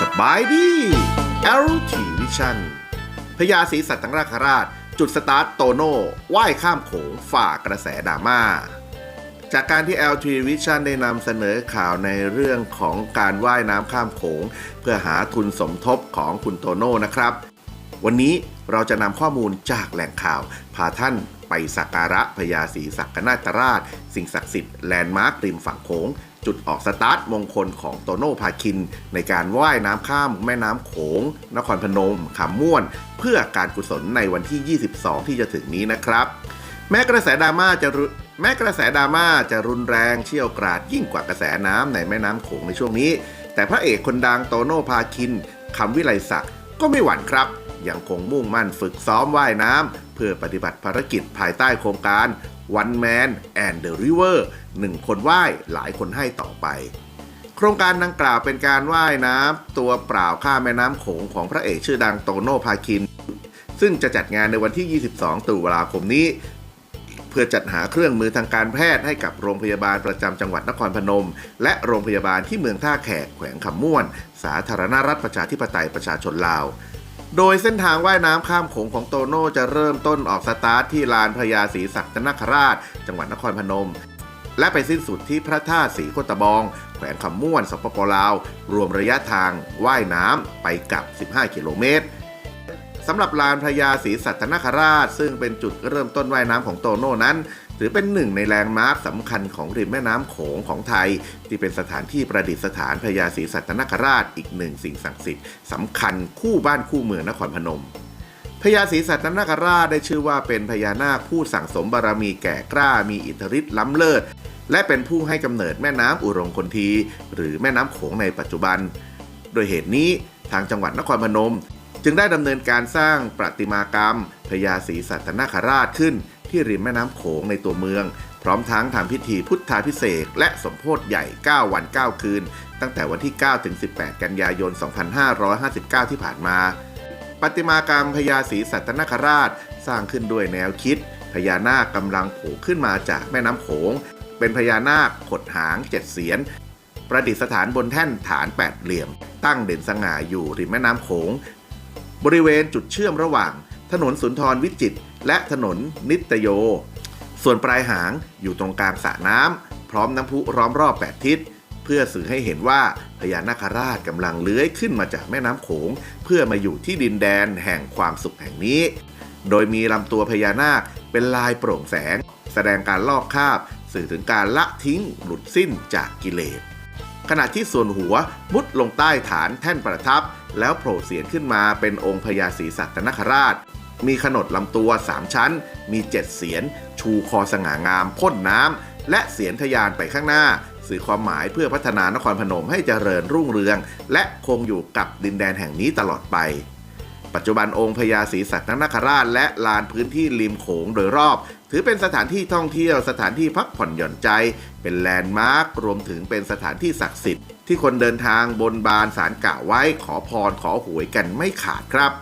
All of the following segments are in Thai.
สบายดี l t Vision พญาศรีสัตนคราช จุดสตาร์ทโตโน่ว่ายข้ามโขงฝ่ากระแสดราม่า จากการที่ LT Vision ได้นำเสนอข่าวในเรื่องของการว่ายน้ำข้ามโขง เพื่อหาทุนสมทบของคุณโตโน่นะครับ วันนี้เราจะนำข้อมูลจากแหล่งข่าว พาท่านไปสักการะพญาศรีสักนาตราช สิ่งศักดิ์สิทธิ์แลนด์มาร์คริมฝั่งโขงจุดออกสตาร์ทมงคลของโตโน่พาคิน ในการว่ายน้ำข้ามแม่น้ำโขง นครพนมขามม่วน เพื่อการกุศลในวันที่ 22 ที่จะถึงนี้นะครับ แม้กระแสดราม่าจะรุแม้กระแสดราม่าจะรุนแรงเชี่ยวกราดยิ่งกว่ากระแสน้ำในแม่น้ำโขงในช่วงนี้ แต่พระเอกคนดังโตโน่พาคินคำวิไลศักดิ์ก็ไม่หวั่นครับ ยังคงมุ่งมั่นฝึกซ้อมว่ายน้ำ เพื่อปฏิบัติภารกิจภายใต้โครงการ One Man and the River หนึ่งคนว่ายหลายคนให้ต่อไป โครงการดังกล่าวเป็นการว่ายน้ำตัวเปล่าข้ามแม่น้ำโขงของพระเอกชื่อดังโตโน่พาคิน ซึ่งจะจัดงานในวันที่ 22 ตุลาคมนี้เพื่อจัดหาเครื่องมือทางการแพทย์ให้กับโรงพยาบาลประจำจังหวัดนครพนม และโรงพยาบาลที่เมืองท่าแขกแขวงคำม่วน สาธารณรัฐประชาธิปไตยประชาชนลาว โดยเส้นทางว่ายน้ำข้ามโขงของโตโน่จะเริ่มต้นออกสตาร์ทที่ลานพญาศรีสักนคราช จังหวัดนครพนม และไปสิ้นสุดที่พระธาตุศรีโคตบอง แขวงคำม่วนสปปลาว รวมระยะทางว่ายน้ำไปกับ 15 กิโลเมตรสำหรับลานพญาศรีสัตนคราช ซึ่งเป็นจุดเริ่มต้นว่ายน้ำของโตโน่นั้น ถือเป็นหนึ่งในแลนด์มาร์คสำคัญของริมแม่น้ำโขงของไทย ที่เป็นสถานที่ประดิษฐานพญาศรีสัตนคราชอีกหนึ่งสิ่งศักดิ์สิทธิ์สำคัญคู่บ้านคู่เมืองนครพนมพญาศรีสัตนคราชได้ชื่อว่าเป็นพญานาคผู้สั่งสมบารมีแก่กล้ามีอิทธิฤทธิ์ล้ำเลิศ และเป็นผู้ให้กำเนิดแม่น้ำอุรงคนที หรือแม่น้ำโขงในปัจจุบัน โดยเหตุนี้ทางจังหวัดนครพนม จึงได้ดำเนินการสร้างประติมากรรมพญาศรีสัตนคราชขึ้น ที่ริมแม่น้ำโขงในตัวเมือง พร้อมทั้งทำพิธีพุทธาพิเศษและสมโพธิใหญ่ 9 วัน 9 คืน ตั้งแต่วันที่ 9 ถึง 18 กันยายน 2559 ที่ผ่านมาประติมากรรมพญาศรีสัตนคราช สร้างขึ้นด้วยแนวคิด พญานาคกำลังโผล่ขึ้นมาจากแม่น้ำโขง เป็นพญานาคขดหางเจ็ดเสียน ประดิษฐานบนแท่นฐานแปดเหลี่ยม ตั้งเด่นสง่าอยู่ริมแม่น้ำโขง บริเวณจุดเชื่อมระหว่าง ถนนสุนทรวิจิตร และถนนนิตโย ส่วนปลายหางอยู่ตรงกลางสระน้ำพร้อมน้ำพุล้อมรอบ8ทิศ เพื่อสื่อให้เห็นว่าพญานาคราชกำลังเลื้อยขึ้นมาจากแม่น้ำโขง เพื่อมาอยู่ที่ดินแดนแห่งความสุขแห่งนี้ โดยมีลำตัวพญานาคเป็นลายโปร่งแสง แสดงการลอกคาบ สื่อถึงการละทิ้งหลุดสิ้นจากกิเลสขณะที่ส่วนหัวมุดลงใต้ฐานแท่นประทับ แล้วโผล่เสียนขึ้นมาเป็นองค์พญาศรีสัตนคราช มีขนดลำตัว 3 ชั้น มีเจ็ดเสียน ชูคอสง่างามพ่นน้ำ และเสียนทะยานไปข้างหน้า สื่อความหมายเพื่อพัฒนานครพนมให้เจริญรุ่งเรือง และคงอยู่กับดินแดนแห่งนี้ตลอดไป ปัจจุบันองค์พญาศรีสัตนคราช และลานพื้นที่ริมโขงโดยรอบ ถือเป็นสถานที่ท่องเที่ยวสถานที่พักผ่อนหย่อนใจ เป็นแลนด์มาร์ครวมถึงเป็นสถานที่ศักดิ์สิทธิ์ที่คนเดินทางบนบานสารกล่าวไว้ขอพรขอหวยกันไม่ขาดครับ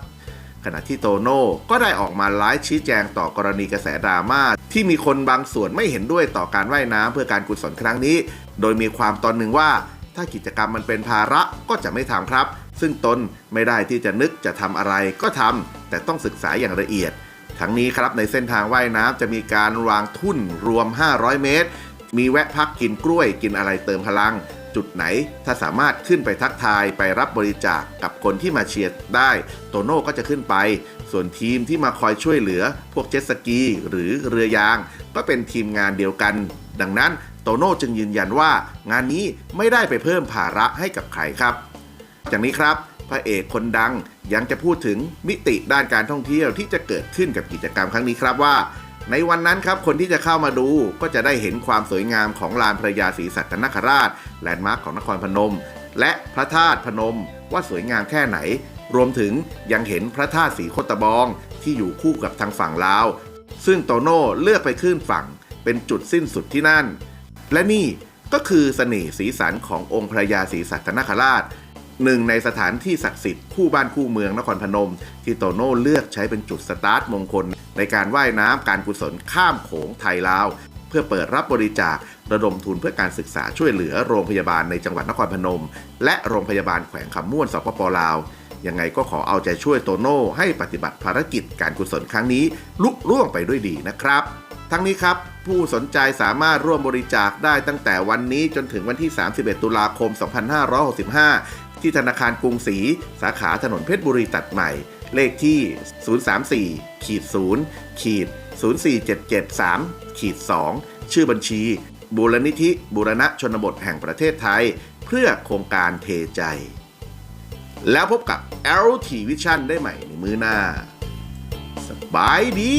ขณะที่โตโน่ก็ได้ออกมาไลฟ์ชี้แจงต่อกรณีกระแสดราม่าที่มีคนบางส่วนไม่เห็นด้วยต่อการว่ายน้ำเพื่อการกุศลครั้งนี้ โดยมีความตอนหนึ่งว่า ถ้ากิจกรรมมันเป็นภาระก็จะไม่ทำครับ ซึ่งตนไม่ได้ที่จะนึกจะทำอะไรก็ทำแต่ต้องศึกษาอย่างละเอียด ทั้งนี้ครับในเส้นทางว่ายน้ำจะมีการวางทุ่นรวม 500 เมตร มีแวะพักกินกล้วยกินอะไรเติมพลัง จุดไหน ถ้าสามารถขึ้นไปทักทายไปรับบริจาคกับคนที่มาเชียร์ได้ โตโน่ก็จะขึ้นไป ส่วนทีมที่มาคอยช่วยเหลือ พวกเจ็ตสกี หรือเรือยาง ก็เป็นทีมงานเดียวกัน ดังนั้นโตโน่จึงยืนยันว่า งานนี้ไม่ได้ไปเพิ่มภาระให้กับใครครับ จากนี้ครับพระเอกคนดังยังจะพูดถึงมิติด้านการท่องเที่ยวที่จะเกิดขึ้นกับกิจกรรมครั้งนี้ครับว่า ในวันนั้นครับคนที่จะเข้ามาดูก็จะได้เห็นความสวยงามของลานพระยาศรีสัตนคราช แลนด์มาร์คของนครพนม และพระธาตุพนมว่าสวยงามแค่ไหน รวมถึงยังเห็นพระธาตุสีโคตบองที่อยู่คู่กับทางฝั่งลาว ซึ่งโตโน่เลือกไปขึ้นฝั่งเป็นจุดสิ้นสุดที่นั่น และนี่ก็คือเสน่ห์สีสันขององค์พระยาศรีสัตนคราช หนึ่งในสถานที่ศักดิ์สิทธิ์คู่บ้านคู่เมืองนครพนม ที่โตโน่เลือกใช้เป็นจุดสตาร์ทมงคล ในการว่ายน้ำการกุศลข้ามโขงไทยลาว เพื่อเปิดรับบริจาคระดมทุนเพื่อการศึกษาช่วยเหลือโรงพยาบาลในจังหวัดนครพนม และโรงพยาบาลแขวงคำม่วนสปปลาวยังไงก็ขอเอาใจช่วยโตโน่ให้ปฏิบัติภารกิจการกุศลครั้งนี้ ลุล่วงไปด้วยดีนะครับ ทั้งนี้ครับ ผู้สนใจสามารถร่วมบริจาคได้ตั้งแต่วันนี้จนถึงวันที่ 31 ตุลาคม 2565 ที่ธนาคารกรุงศรีสาขาถนนเพชรบุรีตัดใหม่ เลขที่ 034ขีด0ขีด04773ขีด2ชื่อบัญชี บูรณิธิบูรณะชนบทแห่งประเทศไทย เพื่อโครงการเทใจ แล้วพบกับ LT Vision ได้ใหม่ในมือหน้า สบายดี